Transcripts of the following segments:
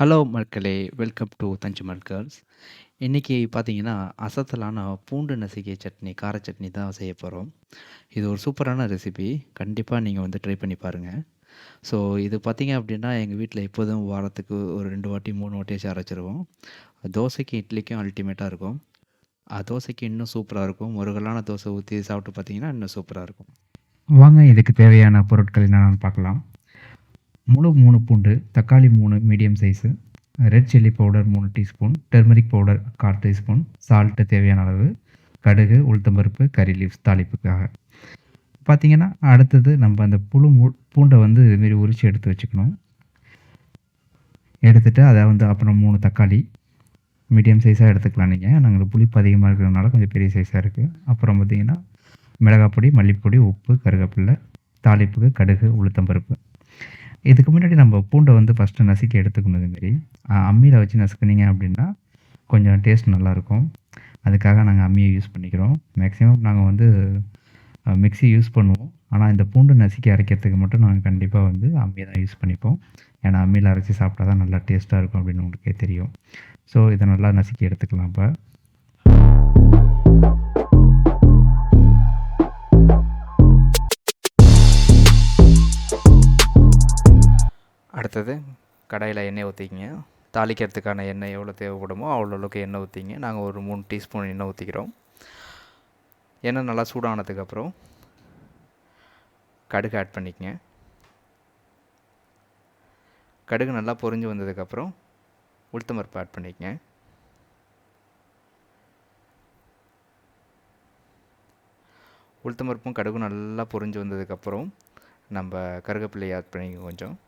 Hello மக்களே! Welcome to தஞ்சுமல் girls. இன்றைக்கி பார்த்தீங்கன்னா, அசத்தலான பூண்டு நசுக்கிய சட்னி, கார சட்னி தான் செய்ய போகிறோம் இது ஒரு சூப்பரான ரெசிபி. கண்டிப்பாக நீங்கள் வந்து ட்ரை பண்ணி பாருங்க. ஸோ இது பார்த்தீங்க அப்படின்னா எங்கள் வீட்டில் எப்போதும் வாரத்துக்கு ஒரு ரெண்டு வாட்டி, மூணு வாட்டியாச்சும் அரைச்சுருவோம். தோசைக்கும், இட்லிக்கும் அல்டிமேட்டாக இருக்கும். தோசைக்கு இன்னும் சூப்பராக இருக்கும். முருகலான தோசை ஊற்றி சாப்பிட்டு பார்த்தீங்கன்னா, இன்னும் சூப்பராக இருக்கும். வாங்க இதுக்கு தேவையான பொருட்கள் என்னென்னு பார்க்கலாம். முழு மூணு பூண்டு, தக்காளி மூணு medium size, red chilli powder மூணு teaspoon, turmeric powder 1/4 teaspoon, salt தேவையான அளவு, கடுகு, உளுத்தம்பருப்பு, கறி லீவ்ஸ் தாளிப்புக்காக. பார்த்தீங்கன்னா, அடுத்தது நம்ம அந்த புழு பூண்டை வந்து இதுமாரி உரிச்சு எடுத்து வச்சுக்கணும். எடுத்துகிட்டு அதை வந்து அப்புறம் மூணு தக்காளி, மீடியம் சைஸாக எடுத்துக்கலாம் நீங்கள் நாங்கள் புளிப்பு அதிகமாக இருக்கிறதுனால கொஞ்சம் பெரிய சைஸாக இருக்குது அப்புறம் பார்த்தீங்கன்னா, மிளகாப்பொடி மல்லிப்பொடி, உப்பு, கருவேப்பில்லை தாளிப்புக்கு கடுகு, உளுத்தம்பருப்பு. இதுக்கு முன்னாடி நம்ம பூண்டை வந்து ஃபர்ஸ்ட்டு நசுக்கி எடுத்துக்கணும் இதுமாரி. அம்மியில் வச்சு நசுக்குனீங்க அப்படின்னா கொஞ்சம் டேஸ்ட் நல்லாயிருக்கும். அதுக்காக நாங்கள் அம்மியை யூஸ் பண்ணிக்கிறோம். மேக்ஸிமம் நாங்கள் வந்து மிக்ஸி யூஸ் பண்ணுவோம். ஆனால் இந்த பூண்டு நசுக்கி அரைக்கிறதுக்கு மட்டும் நாங்கள் கண்டிப்பாக வந்து அம்மியை தான் யூஸ் பண்ணிப்போம். ஏன்னா அம்மியில் அரைச்சி சாப்பிட்டா தான் நல்லா டேஸ்ட்டாக இருக்கும் அப்படின்னு உங்களுக்கே தெரியும். ஸோ இதை நல்லா நசுக்கி எடுத்துக்கலாம் இப்போ அடுத்தது கடாயில எண்ணெய் ஊற்றிக்கிங்க தாளிக்கிறதுக்கான எண்ணெய் எவ்வளோ தேவைப்படுமோ, அவ்வளோ அளவுக்கு எண்ணெய் ஊற்றிங்க நாங்கள் ஒரு மூணு டீஸ்பூன் எண்ணெய் ஊற்றிக்கிறோம் எண்ணெய் நல்லா சூடானதுக்கப்புறம் கடுகு ஆட் பண்ணிக்கங்க. கடுகு நல்லா பொரிஞ்சு வந்ததுக்கப்புறம், உளுத்தம்பருப்பு ஆட் பண்ணிக்கங்க. உளுத்தம்பருப்பும், கடுகும் நல்லா பொரிஞ்சு வந்ததுக்கப்புறம், நம்ப கருவேப்பிலைய ஆட் பண்ணிக்கங்க கொஞ்சம்.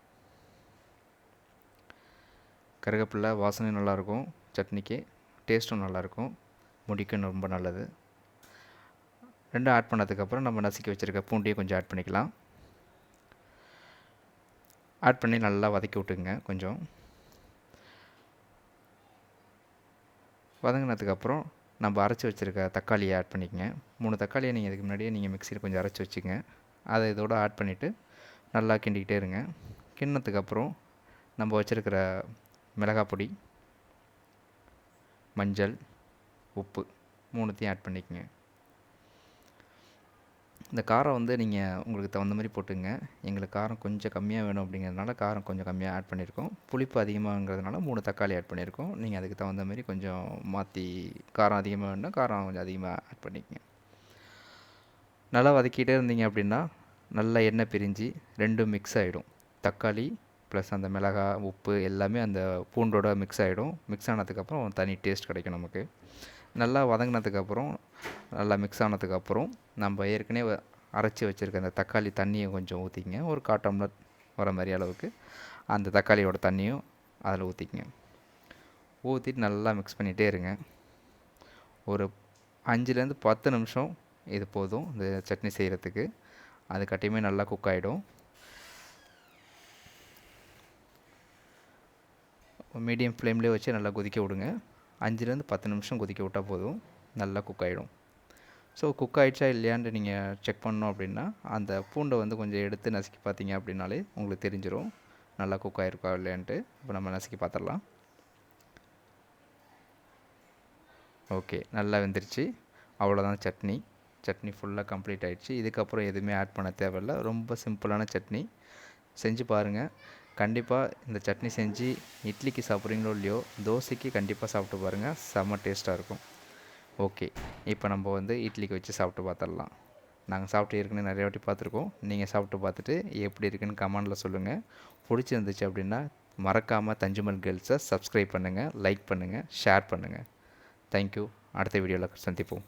கருவேப்பில்ல வாசனையும் நல்லாயிருக்கும் சட்னிக்கு. டேஸ்ட்டும் நல்லாயிருக்கும். முடிக்கும் ரொம்ப நல்லது. ரெண்டும் ஆட் பண்ணதுக்கப்புறம், நம்ம நசுக்கி வச்சிருக்க பூண்டையும் கொஞ்சம் ஆட் பண்ணிக்கலாம். ஆட் பண்ணி நல்லா வதக்கி விட்டுங்க கொஞ்சம். வதங்கினதுக்கப்புறம் நம்ம அரைச்சி வச்சிருக்க தக்காளியை ஆட் பண்ணிக்கங்க. மூணு தக்காளியை நீங்கள் இதுக்கு முன்னாடியே நீங்கள் மிக்சியில் கொஞ்சம் அரைச்சி வச்சுங்க அதை இதோடு ஆட் பண்ணிவிட்டு நல்லா கிண்டிக்கிட்டே இருங்க. கிண்ணத்துக்கப்புறம் நம்ம வச்சுருக்கிற மிளகாய் பொடி, மஞ்சள், உப்பு மூணுத்தையும் ஆட் பண்ணிக்கோங்க இந்த காரம் வந்து நீங்கள் உங்களுக்கு தகுந்த மாதிரி போட்டுங்க எங்களுக்கு காரம் கொஞ்சம் கம்மியாக வேணும் அப்படிங்கிறதுனால காரம் கொஞ்சம் கம்மியாக ஆட் பண்ணியிருக்கோம். புளிப்பு அதிகமாகங்கிறதுனால மூணு தக்காளி ஆட் பண்ணியிருக்கோம். நீங்கள் அதுக்கு தகுந்த மாதிரி கொஞ்சம் மாற்றி காரம் அதிகமாக வேணும்னா, காரம் கொஞ்சம் அதிகமாக ஆட் பண்ணிக்கங்க. நல்லா வதக்கிட்டே இருந்தீங்க அப்படின்னா நல்லா எண்ணெய் பிரிஞ்சு ரெண்டும் மிக்ஸ் ஆகிடும் தக்காளி ப்ளஸ் அந்த மிளகாய், உப்பு எல்லாமே அந்த பூண்டோட மிக்ஸ் ஆகிடும் மிக்ஸ் ஆனதுக்கப்புறம் தனி டேஸ்ட் கிடைக்கும் நமக்கு. நல்லா வதங்கினதுக்கப்புறம் நல்லா மிக்ஸ் ஆனதுக்கப்புறம், நம்ம ஏற்கனவே அரைச்சி வச்சுருக்க அந்த தக்காளி தண்ணியை கொஞ்சம் ஊத்திக்கங்க. ஒரு காட்டம்லர் வர மாதிரி அளவுக்கு. அந்த தக்காளியோட தண்ணியும் அதில் ஊத்திக்கங்க. ஊற்றிட்டு நல்லா மிக்ஸ் பண்ணிகிட்டே இருங்க. ஒரு 5லேருந்து 10 நிமிஷம் இது போதும். இந்த சட்னி செய்கிறதுக்கு அது கட்டியுமே நல்லா குக் ஆகிடும் மீடியம் ஃப்ளேம்லேயே வச்சு நல்லா கொதிக்க விடுங்க. 5லேருந்து 10 நிமிஷம் கொதிக்க விட்டா போதும். நல்லா குக் ஆகிடும் ஸோ குக் ஆகிடுச்சா இல்லையான்ட்டு நீங்கள் செக் பண்ணோம் அப்படின்னா அந்த பூண்டை வந்து கொஞ்சம் எடுத்து நசுக்கி பார்த்தீங்க அப்படின்னாலே உங்களுக்கு தெரிஞ்சிரும். நல்லா குக் ஆகிருக்கா இல்லையான்ட்டு. இப்போ நம்ம நசுக்கி பார்த்துடலாம் ஓகே. நல்லா வெந்துருச்சு. அவ்வளோதான் சட்னி. சட்னி ஃபுல்லாக கம்ப்ளீட் ஆகிடுச்சு இதுக்கப்புறம் எதுவுமே ஆட் பண்ண தேவையில்ல. ரொம்ப சிம்பிளான சட்னி. செஞ்சு பாருங்கள் கண்டிப்பாக இந்த சட்னி செஞ்சு இட்லிக்கு சாப்பிட்றீங்களோ இல்லையோ, தோசைக்கு கண்டிப்பாக சாப்பிட்டு பாருங்கள் செம்ம டேஸ்ட்டாக இருக்கும். ஓகே. இப்போ நம்ம வந்து இட்லிக்கு வச்சு சாப்பிட்டு பார்த்துடலாம் நாங்கள் சாப்பிட்டு ஏற்கனவே நிறைய வாட்டி பார்த்துருக்கோம். நீங்கள் சாப்பிட்டு பார்த்துட்டு எப்படி இருக்குன்னு கமெண்டில் சொல்லுங்கள் பிடிச்சிருந்துச்சு அப்படின்னா மறக்காமல் தஞ்சுமல் கேர்ள்ஸை சப்ஸ்கிரைப் பண்ணுங்கள் லைக் பண்ணுங்கள் ஷேர் பண்ணுங்கள் தேங்க் யூ. அடுத்த வீடியோவில் சந்திப்போம்.